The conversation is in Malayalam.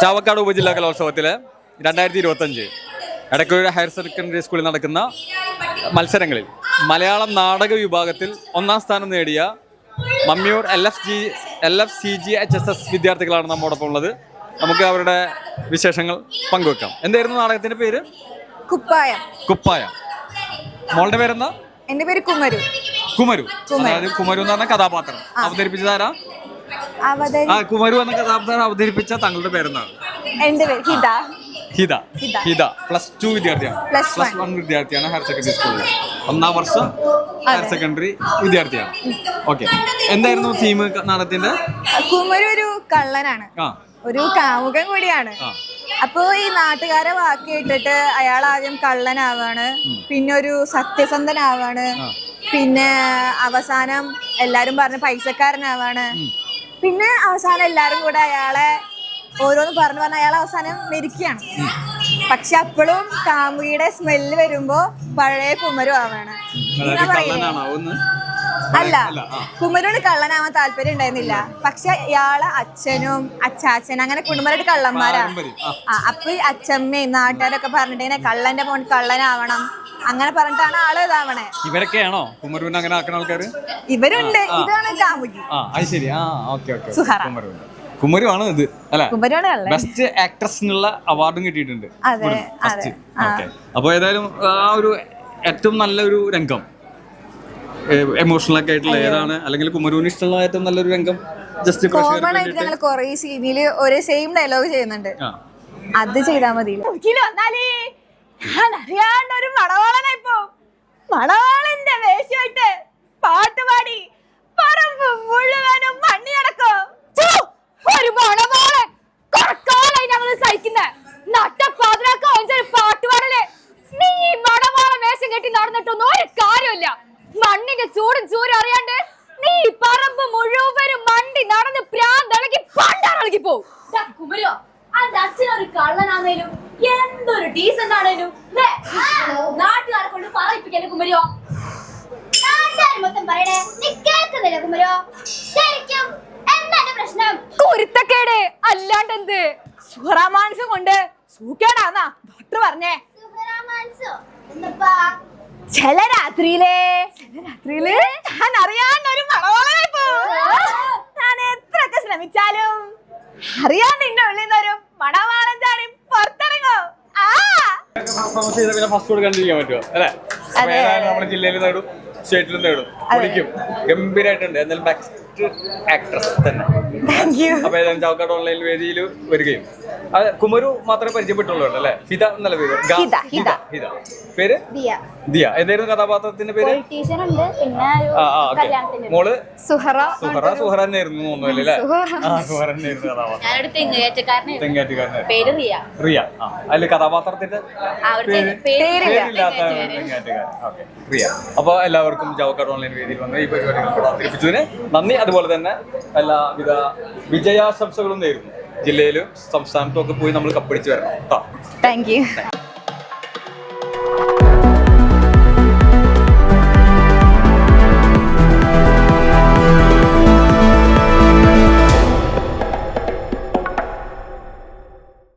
ചാവക്കാട് ഉപജില്ലാ കലോത്സവത്തിൽ രണ്ടായിരത്തി ഇരുപത്തഞ്ച് എടക്കുഴ ഹയർ സെക്കൻഡറി സ്കൂളിൽ നടക്കുന്ന മത്സരങ്ങളിൽ മലയാളം നാടക വിഭാഗത്തിൽ ഒന്നാം സ്ഥാനം നേടിയ Mammiyur L F G L F C G H S S വിദ്യാർത്ഥികളാണ് നമ്മോടൊപ്പം ഉള്ളത്. നമുക്ക് അവരുടെ വിശേഷങ്ങൾ പങ്കുവെക്കാം. എന്തായിരുന്നു നാടകത്തിന്റെ പേര്? കുപ്പായ. കുപ്പായ. മോളുടെ പേരെന്താ? എന്റെ പേര് കുമരു. കുമരു. കുമരു. എന്ന് പറഞ്ഞ കഥാപാത്രം. അവതരിപ്പിച്ചതാരാ അവതരി ആ കുമരു എന്ന കഥാപാത്രം അവതരിപ്പിച്ച താങ്കളുടെ പേരെന്താണ്? എന്റെ പേര് ഹിത. ഹിത. ഹിത. ഹിത. പ്ലസ് ടു വിദ്യാർത്ഥിയാണ്. Plus പ്ലസ് വൺ വിദ്യാർത്ഥിയാണ് ഹയർ സെക്കൻഡറി സ്കൂളിൽ ഒന്നാം വർഷം ഹയർ സെക്കൻഡറി വിദ്യാർത്ഥിയാണ്. ഓക്കെ എന്തായിരുന്നു തീം നാടകത്തിന്റെ? കുമരു ഒരു കള്ളനാണ്. ആ. ഒരു കാമുകൻ കൂടിയാണ്. ആ. അപ്പോ ഈ നാട്ടുകാരെ വാക്ക് കേട്ടിട്ട് അയാൾ ആദ്യം കള്ളനാവാണ് പിന്നെ ഒരു സത്യസന്ധനാവാണ് പിന്നെ അവസാനം എല്ലാരും പറഞ്ഞ് പൈസക്കാരനാവാണ്. പിന്നെ അവസാനം എല്ലാരും കൂടെ അയാളെ ഓരോന്ന് പറഞ്ഞു പറഞ്ഞ അയാൾ അവസാനം മരിക്കുകയാണ്. പക്ഷെ അപ്പോഴും കാമുകിയുടെ സ്മെല്ല് വരുമ്പോ പഴയ കുമരു ആവാണ്. അല്ല കുമരോട് കുമരന് കള്ളനാവാൻ താല്പര്യം ഉണ്ടായിരുന്നില്ല. പക്ഷെ ഇയാളെ അച്ഛനും അച്ചാച്ചനും അങ്ങനെ കുടുംബമായിട്ട് കള്ളന്മാരാണ് അപ്പൊ അച്ഛമ്മയും നാട്ടുകാരൊക്കെ പറഞ്ഞിട്ടേ കള്ളന്റെ മോൻ കള്ളനാവണം. അങ്ങനെ പറഞ്ഞിട്ടാണ് ആൾ ഇതാവണേ. ഇവരൊക്കെയാണോ? കുമരുവിനെ അങ്ങനെ ആക്കുന്ന ആൾക്കാര്? ഇവരുണ്ട്. ഇതാണ് കാമുകി ആ അത് ശരി. ആ ഓക്കെ ഓക്കെ സുഹറ. കുമരു കുമരു ഇത് അല്ല? ബെസ്റ്റ് ആക്ട്രസ് ബെസ്റ്റ് ആക്ട്രസിനുള്ള അവാർഡും കിട്ടിയിട്ടുണ്ട്. അതെ, ഓക്കെ. അപ്പോൾ ഏതായാലും ആ ഒരു ഏറ്റവും നല്ലൊരു രംഗം. എമോഷണൽ ഒക്കെ ആയിട്ടുള്ള ഏതാണ്? അല്ലെങ്കിൽ കുമരൂന് ഇഷ്ടമുള്ള ഏറ്റവും നല്ലൊരു രംഗം? ജസ്റ്റ് കോമൺ ആയിട്ട് ഞങ്ങൾ കൊറേ സീനിൽ ഒരേ സെയിം ഡയലോഗ് ചെയ്യുന്നുണ്ട്. ആ. അത് ചെയ്താൽ മതി. വന്നാലേ ഞാൻ അറിയാണ്ട് ഒരു മണവാളനായിപ്പോ. മണവാളന്റെ വേഷമായിട്ട് പാട്ടുപാടി പറമ്പ് മുഴുവനും മണ്ണി നടക്കും ഒരു മണവാളൻ കുറക്കാലായി ഞങ്ങൾ സഹിക്കുന്ന. നട്ടപ്പാതിരാക്ക ഒരു പാട്ടുപാടൽ നീ ഈ കെട്ടി നടന്നിട്ടൊന്നും കാര്യമില്ല മണ്ണിന്റെ ചൂടും ചൂരും അറിയാണ്ട് നീ പറമ്പ് മുഴുവനും മണ്ടി നടന്ന് പ്രാന്തളകി പണ്ടാറളകി പോവും. കുമരോ അന്റെ അച്ഛനൊരു കള്ളനാണേലും എന്തൊരു ഡീസന്റ് ആണേലും നാട്ടുകാരെ കൊണ്ട് പറയിപ്പിക്കല്ലേ കുമരിയോ നാട്ടുകാര് മൊത്തം പറയണേ നീ കേൾക്കുന്നില്ല കുമരോ? ശരിക്കും എന്താണ് പ്രശ്നം? കുരുത്തക്കേട് അല്ലാണ്ട് എന്ത് സുഹറാമാൻസം കൊണ്ട് സൂക്കേടാന്നാ ഡോക്ടർ പറഞ്ഞേ. സുഹറാമാൻസോ എന്നപ്പാ? ചില രാത്രിയിലെ ചില രാത്രിയിൽ ഞാൻ അറിയാണ്ട് ഒരു ഞാൻ എത്രയൊക്കെ ശ്രമിച്ചാലും അറിയാൻ നിന്റെ ഉള്ളിൽ നിന്നൊരു മണവാളൻ ചാടി പുറത്തിറങ്ങും. ആ. പെർഫോമൻസ് ചെയ്ത പിന്നെ ഫസ്റ്റ് കൂടെ കണ്ടിരിക്കാൻ പറ്റുമോ? അല്ലേ? അപ്പൊ ഏതായാലും നമ്മുടെ ജില്ലയിൽ നേടും സ്റ്റേറ്റിലും നേടും. പൊളിക്കും ഗംഭീരമായിട്ടുണ്ട് എന്നാലും ബെസ്റ്റ് ആക്ട്രസ് തന്നെ. അപ്പൊ ഏതായാലും ഓൺലൈൻ വേദിയിൽ വരികയും. കുമരു മാത്രമേ പരിചയപ്പെട്ടുള്ളൂ അല്ലേ? ഹിത എന്നല്ല ഹിത, ഹിത. ഹിത. പേര്? ദിയ. ദിയ. എന്തായിരുന്നു കഥാപാത്രത്തിന്റെ പേര്? ടീച്ചർ ഉണ്ട് പിന്നെ ഒരു ആ ആ ഓക്കെ. കല്യാണത്തിന് മോൾ? സുഹറ സുഹറ സുഹറ തന്നെയായിരുന്നു തോന്നുന്നു അല്ലേ? ആ സുഹറ തന്നെയായിരുന്നു കഥാപാത്രം. ഞാനൊരു തെങ്ങേറ്റക്കാരനെ തെങ്ങാറ്റുകാരനായിരുന്നു പേര് റിയ. റിയ. ആ അതിൽ കഥാപാത്രത്തിന്റെ പേര്? പേര് പേരില്ലാത്ത തെങ്ങാറ്റുകാരൻ ഓക്കെ. റിയ. അപ്പോൾ എല്ലാവർക്കും ജവക്കാട് ഓൺലൈൻ വേദിയിൽ വന്ന് ഈ പരിപാടികൾ കൂടെ അവതരിപ്പിച്ചതിന് നന്ദി. അതുപോലെ തന്നെ എല്ലാവിധ വിജയാശംസകളും നേരുന്നു. ജില്ലയിലും സംസ്ഥാനത്തും ഒക്കെ പോയി നമ്മൾ കപ്പടിച്ച് വരണം താങ്ക് യു